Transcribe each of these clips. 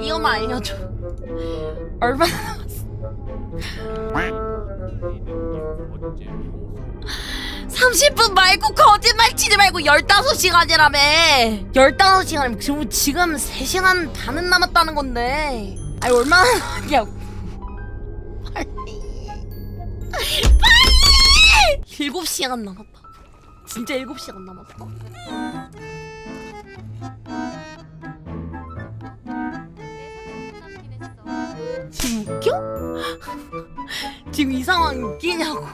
이거만 알려줘. 얼마나 남았어? 30분 말고 거짓말 치지 말고 15시간이라며. 15시간이면 지금, 지금 3시간 반은 남았다는 건데. 아니 얼마나 남았냐고. 빨리! 빨리! 7시간 남았다 진짜 7시간 남았다 지금 웃겨? 지금 이 상황이 웃기냐고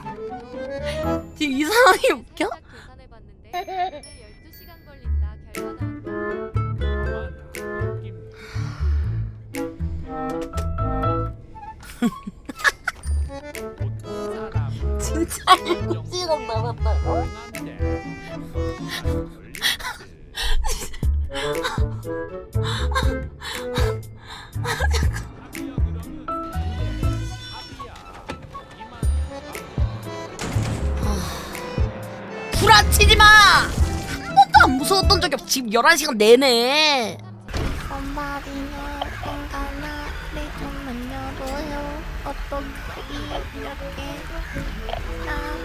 지금 이 상황이 웃겨? 계산해봤는데 12시간 걸린다 결과 나왔다. 진짜 7시간 남았다고? 구라치지 마! 한 번도 안 무서웠던 적이 없어. 지금 11시간 내내. 엄마리냐 생각나를 좀 만져줘요 어떻게 이렇게 나